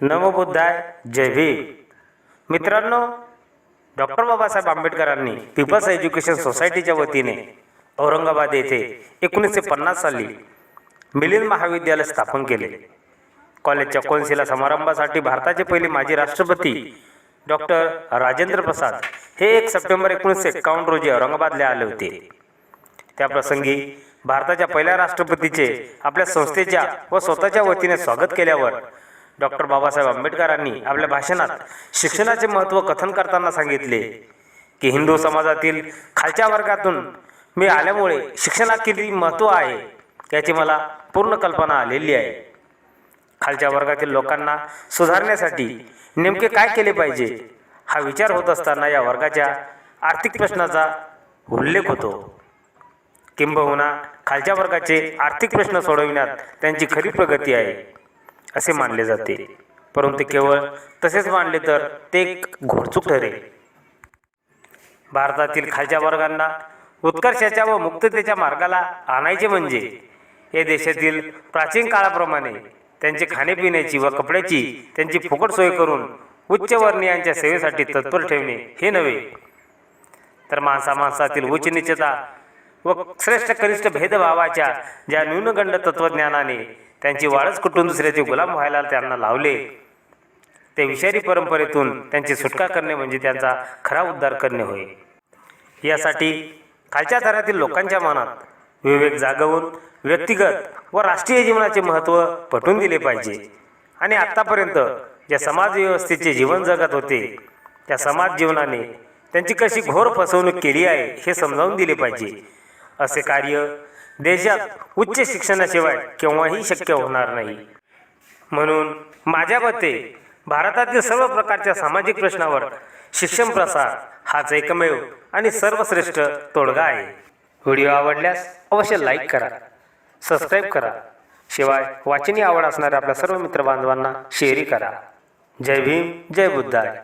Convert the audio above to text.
नमोबुद्धाय. जय भीम. मित्रांनो डॉक्टर बाबासाहेब आंबेडकरांनी people's education सोसायटीच्या वतीने औरंगाबाद येथे एकोणीसशे पन्नास साली मिलिंद महाविद्यालय स्थापन केले. कॉलेजच्या कोनशिला समारंभासाठी भारताचे पहिले माजी राष्ट्रपती डॉक्टर राजेंद्र प्रसाद हे एक सप्टेंबर एकोणीसशे एक्कावन्न रोजी औरंगाबादला आले होते. त्या प्रसंगी भारताच्या पहिल्या राष्ट्रपतीचे आपल्या संस्थेच्या व स्वतःच्या वतीने स्वागत केल्यावर डॉक्टर बाबासाहेब आंबेडकरांनी आपल्या भाषणात शिक्षणाचे महत्त्व कथन करताना सांगितले की हिंदू समाजातील खालच्या वर्गातून मी आल्यामुळे शिक्षणात किती महत्त्व आहे याची मला पूर्ण कल्पना आलेली आहे. खालच्या वर्गातील लोकांना सुधारण्यासाठी नेमके काय केले पाहिजे हा विचार होत असताना या वर्गाच्या आर्थिक प्रश्नाचा उल्लेख होतो. किंबहुना खालच्या वर्गाचे आर्थिक प्रश्न सोडविण्यात त्यांची खरी प्रगती आहे. असे मानले जाते. परंतु केवळ तसेच मानले तर ते एक घोडचूक ठरेल. भारतातील खालच्या वर्गांना उत्कर्षाच्या व मुक्ततेच्या मार्गाला आणायचे म्हणजे या देशातील प्राचीन काळाप्रमाणे त्यांची खाण्यापिण्याची व कपड्याची त्यांची फुकट सोय करून उच्चवर्णीयांच्या सेवेसाठी तत्पर ठेवणे हे नव्हे. तर माणसा माणसातील उच्च निचता व श्रेष्ठ कनिष्ठ भेदभावाच्या ज्या न्यूनगंड तत्वज्ञानाने त्यांची वाळच कुटून दुसऱ्याचे गुलाम व्हायला त्यांना लावले. ते विषारी परंपरेतून त्यांची सुटका करणे म्हणजे त्यांचा खरा उद्धार करणे होय. यासाठी खालच्या थरातील लोकांच्या मनात विवेक जागवून व्यक्तिगत व राष्ट्रीय जीवनाचे महत्त्व पटवून दिले पाहिजे. आणि आत्तापर्यंत ज्या समाजव्यवस्थेचे जीवन जगत होते त्या समाज जीवनाने त्यांची कशी घोर फसवणूक केली आहे हे समजावून दिले पाहिजे. असे कार्य देशात उच्च शिक्षणाशिवाय केव्हाही शक्य होणार नाही. म्हणून माझ्या मते भारतातील सर्व प्रकारच्या सामाजिक प्रश्नावर शिक्षण प्रसार हाच एकमेव आणि सर्वश्रेष्ठ तोडगा आहे. व्हिडिओ आवडल्यास अवश्य लाईक करा सबस्क्राईब करा शिवाय वाचनी आवड असणाऱ्या आपल्या सर्व मित्रबांधवांना शेअरही करा. जय भीम जय बुद्धाय.